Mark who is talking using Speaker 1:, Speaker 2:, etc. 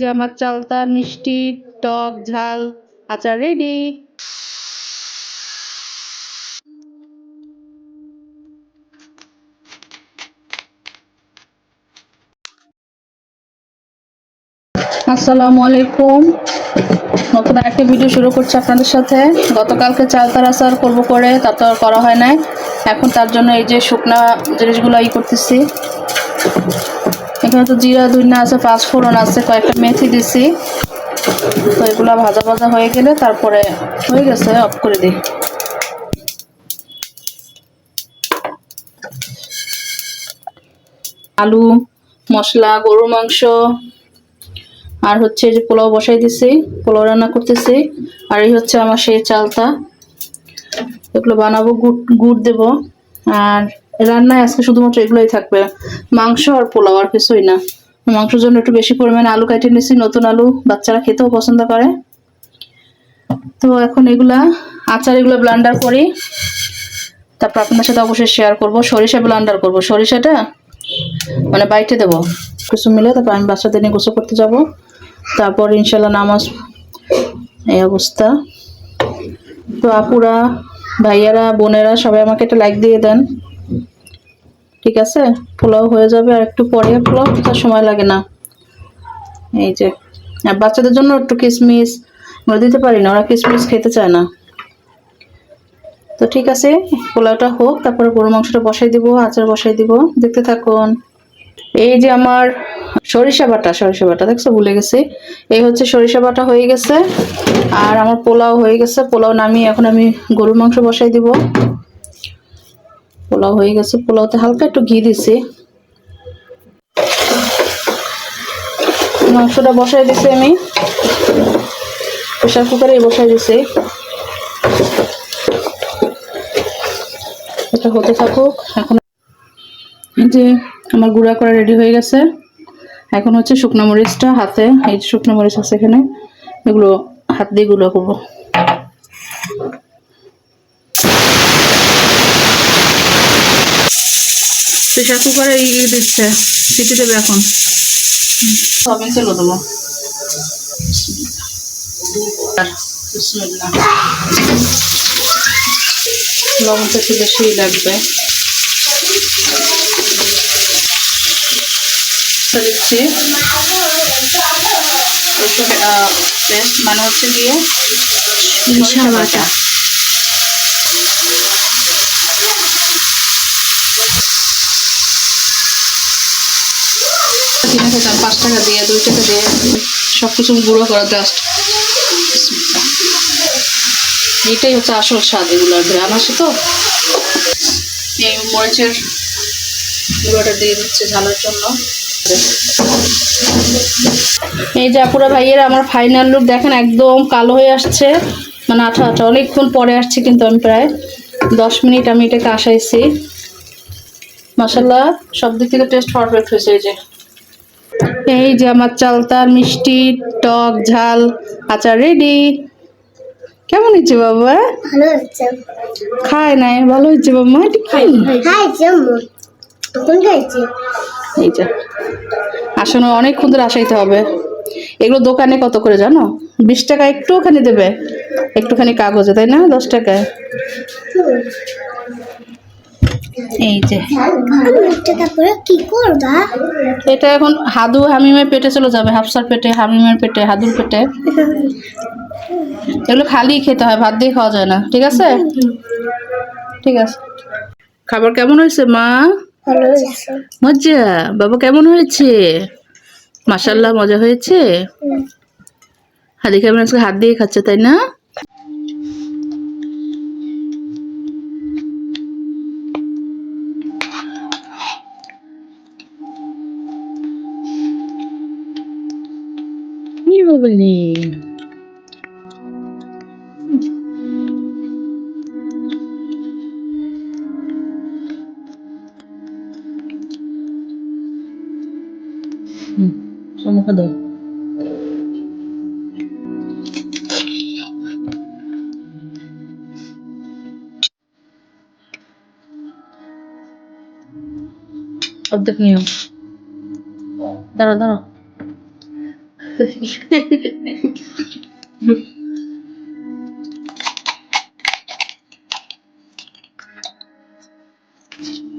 Speaker 1: যে আমার চালতা, মিষ্টি, টক, ঝাল, আচার রেডি আসসালামু আলাইকুম। নতুন একটা ভিডিও শুরু করছি আপনাদের সাথে। গতকালকে চালতার আচার করব করে তা তো করা হয় নাই। এখন তার জন্য এই যে শুকনা জিনিসগুলো ই করতেছি। এখানে তো জিরা ধুইনা আছে পাঁচফোড়ন আছে, কয়েকটা মেথি দিছি। তো এগুলো ভাজা ভাজা হয়ে গেলে তারপরে হয়ে গেছে, অফ করে দিই। আলু, মশলা, গরুর মাংস, আর হচ্ছে যে পোলাও বসাই দিছি, পোলাও রান্না করতেছি, আর এই হচ্ছে আমার সেই চালতা। এগুলো বানাবো, গুড় গুড় দেব, আর রান্নায় আজকে শুধুমাত্র এগুলোই থাকবে। মাংস আর পোলাও, আর কিছুই না। মাংসের জন্য একটু বেশি পরিমাণে আলু কেটে নিয়েছি, নতুন আলু বাচ্চারা খেতেও পছন্দ করে। তো এখন এগুলা, আচার এগুলো ব্লান্ডার করি। তারপর আপনার সাথে অবশ্যই শেয়ার করব। সরিষা ব্লান্ডার করব। সরিষাটা মানে বাইটে দেবো। কিছু মিলে তারপর আমি বাচ্চাদের নিয়ে গোসল করতে যাব। তারপর ইনশাল্লাহ নামাজ, এই অবস্থা। তো আপুরা, ভাইয়ারা, বোনেরা, সবাই আমাকে একটা লাইক দিয়ে দেন। ঠিক আছে? পোলাও হয়ে যাবে আর একটু পরে পোলাও, তার সময় লাগে না। এই যে, আর বাচ্চাদের জন্য একটু কিশমিশ আমরা দিতে পারি না, ওরা কিশমিশ খেতে চায় না। তো ঠিক আছে, পোলাওটা হোক, তারপরে গরু মাংসটা বসাই দিব, আচার বসাই দিব, দেখতে থাকুন। এই যে আমার সরিষা বাটা সরিষা বাটা, দেখছ, ভুলে গেছি। এই হচ্ছে সরিষা বাটা হয়ে গেছে, আর আমার পোলাও হয়ে গেছে। পোলাও নামিয়ে এখন আমি গরুর মাংস বসাই দিব। পোলাও হয়ে গেছে। পোলাওতে হালকা একটু ঘি দিছি। মাংসটা বসাই দিছি আমি। প্রেশার কুকারে বসাই দিছি। এটা হতে থাকুক। এখন যে আমার গুঁড়া করা রেডি হয়ে গেছে। এখন হচ্ছে শুকনো মরিচটা হাতে। এই শুকনো মরিচ আছে এখানে। এগুলো হাত দিয়ে গুঁড়ো করব। প্রেশার কুকারে ইয়ে দিচ্ছে সিটি দেবে এখন। সবে চলো দেবো। আর বিসমিল্লাহ। লবণটা একটু বেশি লাগবে। দিচ্ছি। মানে হচ্ছে গিয়ে সরিষা বাটা কিনে খেতাম পাঁচ টাকা দিয়ে, দুই টাকা দিয়ে সব কিছু গুঁড়ো করা জাস্ট এইটাই হচ্ছে আসল স্বাদ এগুলোর গ্রাম আছে তো? এই মরিচের গুঁড়োটা দিয়ে দিচ্ছে ঝালের জন্য। এই যে আপুরা ভাইয়েরা, আমার ফাইনাল লুক দেখেন, একদম কালো হয়ে আসছে। মানে আঠা আঠা, অনেকক্ষণ পরে আসছে কিন্তু আমি প্রায়। দশ মিনিট আমি এটাকে আসাইছি মাসাল্লাহ সব দিক থেকে টেস্ট পারফেক্ট হয়েছে এই যে। এই যে আমার চালতার মিষ্টি টক ঝাল আচার রেডি কেমন হয়েছে বাবা? খায় নাই? ভালো হচ্ছে বাবা? এটা কি? এই যে। আসলে অনেকক্ষণ ধরে আসাইতে হবে। এগুলো দোকানে কত করে জানো? বিশ টাকা একটুখানি দেবে। একটুখানি কাগজে তাই না? দশ টাকায়। এই যে।
Speaker 2: তারপরে কি করবা?
Speaker 1: এটা এখন হাদু হামিমের পেটে চলে যাবে হাফসার পেটে হামিমের পেটে হাদুর পেটে। এগুলো খালি খেতে হয় ভাত দিয়ে খাওয়া যায় না ঠিক আছে? ঠিক আছে। খাবার কেমন হয়েছে মা? মজা বাবা কেমন হয়েছে? মাসাল্লাহ মজা হয়েছে? হাদি কেমন আজকে হাত দিয়ে খাচ্ছে তাই না? Блин. Самоходом. Отдохнем. Здорово, здорово. Thank you.